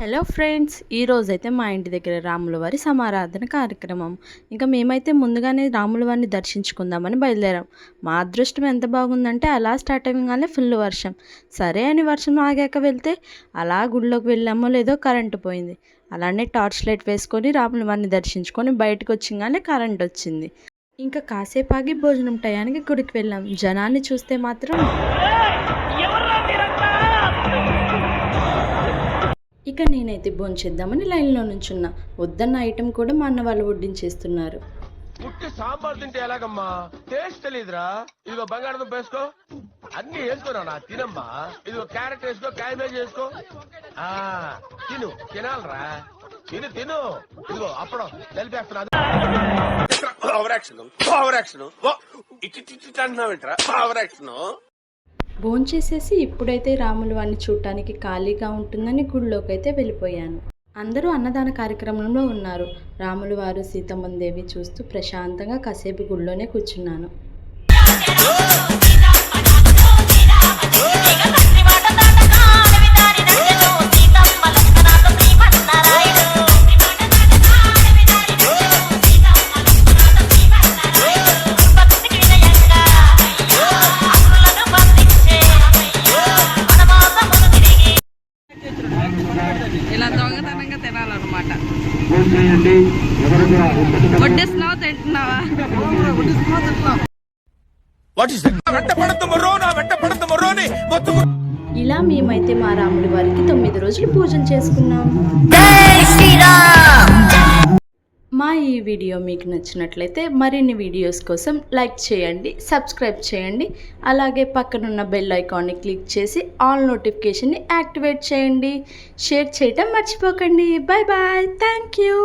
Hello friends ఈరోజైతే అయితే మా ఇంటి దగ్గర రాముల వారి సమారాధన కార్యక్రమం. ఇంకా మేమైతే ముందుగానే రాముల వారిని దర్శించుకుందామని బయలుదేరాం. మా అదృష్టం ఎంత బాగుందంటే అలా స్టార్ట్ అవ్వగానే ఫుల్ వర్షం. సరే అని వర్షం ఆగాక వెళ్తే అలా గుడిలోకి వెళ్ళామో లేదో కరెంటు పోయింది. అలానే టార్చ్ లైట్ వేసుకొని రాముల వారిని దర్శించుకొని బయటకు వచ్చిగానే కరెంట్ వచ్చింది. ఇంకా కాసేపు ఆగి భోజనం టయానికి గుడికి వెళ్ళాం. జనాన్ని చూస్తే మాత్రం ఇక నేనైతే భోంచేద్దామని లైన్లో నుంచున్నా. వద్దన్న ఐటెం కూడా మా అన్న వాళ్ళు వడ్డించేస్తున్నారు. పుట్టి సాంబార్ తింటే ఎలాగమ్మా? టేస్ట్ తెలీదురా. ఇదిగో బంగాళదుంప వేసుకో. అన్ని వేసుకోరా నా తినమ్మా. ఇదిగో క్యారెట్ వేసుకో క్యాబేజ్ వేసుకో. ఆ తిను తినాలరా. తిను తిను. ఇదిగో అప్పడం తెలిపేస్తున్నా ఓవర్ యాక్షన్ ఓవర్ యాక్షన్ ఇటు ఇటు అంటున్నావేంట్రా? ఓవర్ యాక్షన్ భోంచేసేసి ఇప్పుడైతే రాములు వారిని చూడటానికి ఖాళీగా ఉంటుందని గుడిలోకి అయితే వెళ్ళిపోయాను. అందరూ అన్నదాన కార్యక్రమంలో ఉన్నారు. రాములు వారు సీతమ్మన్ దేవి చూస్తూ ప్రశాంతంగా కాసేపు గుడిలోనే కూర్చున్నాను. ఇలా దొంగతనంగా తినాలన్నమాట. వడ్డిస్తున్నావా తింటున్నావా? ఇలా మేమైతే మా రాముడి వారికి తొమ్మిది రోజులు పూజలు చేసుకున్నాం. మా ఈ వీడియో మీకు నచ్చినట్లయితే మరిన్ని వీడియోస్ కోసం లైక్ చేయండి సబ్స్క్రైబ్ చేయండి అలాగే పక్కనున్న బెల్ ఐకాన్ని క్లిక్ చేసి ఆల్ నోటిఫికేషన్ని యాక్టివేట్ చేయండి. షేర్ చేయటం మర్చిపోకండి. Bye bye thank you.